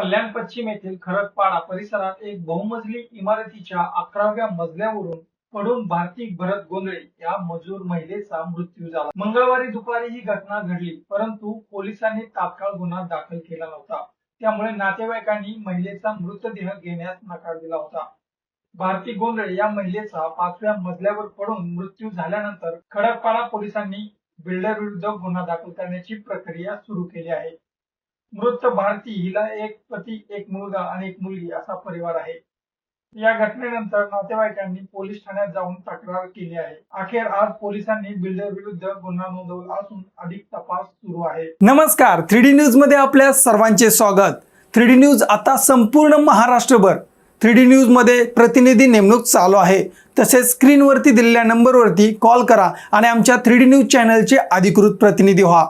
कल्याण पश्चिम येथील खरकपाडा परिसरात एक बहुमजली इमारतीच्या अकराव्या मजल्यावरून पडून भारती भरत गोंधळे या मजूर महिलेचा मृत्यू झाला. मंगळवारी दुपारी ही घटना घडली परंतु पोलिसांनी तात्काळ गुन्हा दाखल केला नव्हता. त्यामुळे नातेवाईकांनी महिलेचा मृतदेह घेण्यास नकार दिला होता. भारती गोंधळे या महिलेचा पाचव्या मजल्यावर पडून मृत्यू झाल्यानंतर खडकपाडा पोलिसांनी बिल्डर विरुद्ध गुन्हा दाखल करण्याची प्रक्रिया सुरू केली आहे. मृत भारती हिला एक पती एक मुलगा आणि एक मुलगी असा परिवार आहे. या घटनेनंतर नातेवाईकांनी पोलीस ठाण्यात जाऊन तक्रार केली आहे. अखेर आज पोलिसांनी बिल्डर विरुद्ध गुन्हा नोंदवला असून अधिक तपास सुरू आहे. नमस्कार थ्री डी न्यूजमध्ये आपल्या सर्वांचे स्वागत. थ्री डी न्यूज आता संपूर्ण महाराष्ट्रभर. थ्री डी न्यूजमध्ये प्रतिनिधी नेमणूक चालू आहे. तसेच स्क्रीनवरती दिलेल्या नंबरवरती कॉल करा आणि आमच्या थ्री डी न्यूज चॅनलचे अधिकृत प्रतिनिधी व्हा.